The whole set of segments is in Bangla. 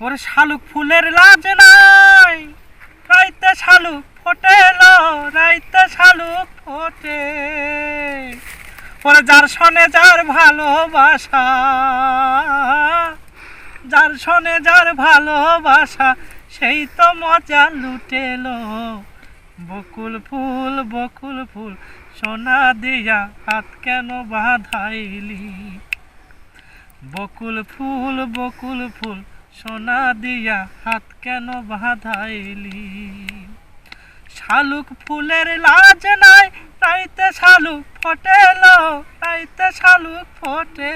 ওরে শালুক ফুলের লাজ নাই। রাইতে শালুক ফোটেল রাইতে শালুক ফোটে। ওরে যার শনে যার ভালোবাসা, যার শনে যার ভালোবাসা, সেই তো মজা লুটেলো। বকুল ফুল বকুল ফুল, সোনা দিয়া হাত কেন বাঁধাইলি? বকুল ফুল বকুল ফুল সোনা দিয়া হাত কেন বাঁধাইলি? শালুক ফুলের লাজ নাই তাইতে শালুক ফোটেল তাইতে শালুক ফোটে।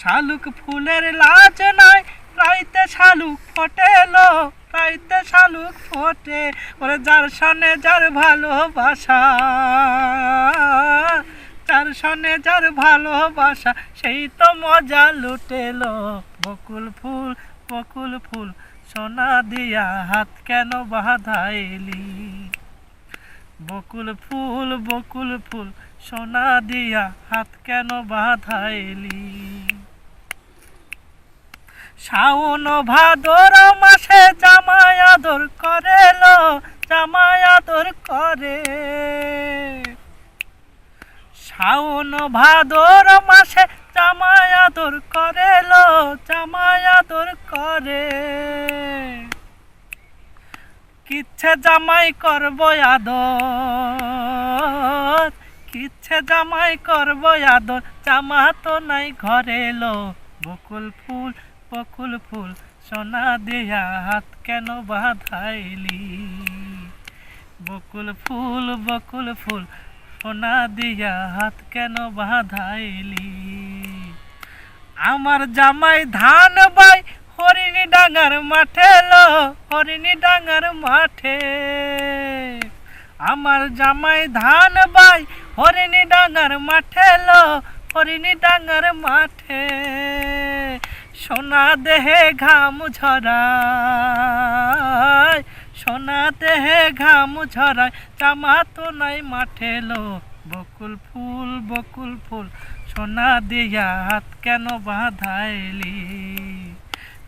শালুক ফুলের লাজ নাই, রাইতে শালুক ফোটেল, রাইতে শালুক ফোটে। ওরে যার সনে যার ভালোবাসা, যার সনে যার ভালোবাসা, সেই তো মজা লুটেলো। বকুল ফুল বকুল ফুল, সোনা দিয়া হাত কেন বাঁধাইলি? বকুল ফুল বকুল ফুল, সোনা দিয়া হাত কেন বাঁধাইলি? শাওন ভাদর মাসে জামাই আদর করেল, জামাই আদর করে। শাওন ভাদর মাসে জামাই আদর করেল জামাই আদর করে কিচ্ছে জামাই করব আদর, কিচ্ছে জামাই করব আদর। জামা তো নাই ঘরে এলো বকুল ফুল বকুল ফুল। সোনা দিয়া হাত কেন বাঁধাইলি? বকুল ফুল বকুল ফুল, সোনা দিয়া হাত কেন বাঁধাইলি? আমার জামাই ধান বাই ডাঙ্গার মাঠে লো, হরিণী ডাঙ্গার মাঠে। আমার জামাই ধান বাই, হরিণী ডাঙ্গার মাঠে লো, হরিণী ডাঙ্গার মাঠে। সোনা দেহে ঘাম ঝরায়, সোনা দেহে ঘাম ঝরায় জামা তো নাই মাঠে লো। বকুল ফুল বকুল ফুল, সোনা দিয়া হাত কেন বাঁধাইলি?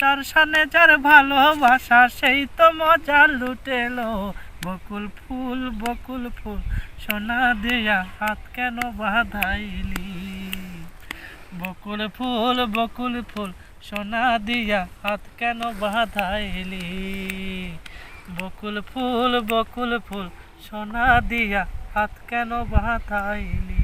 যার সনে যার ভালোবাসা, সেই তো মজা লুটেলো। বকুল ফুল বকুল ফুল, সোনা দিয়া হাত কেন বাঁধাইলি? বকুল ফুল বকুল ফুল, সোনা দিয়া হাত কেন বাঁধাইলি? বকুল ফুল বকুল ফুল, সোনা দিয়া হাত কেন বাঁধাইলি?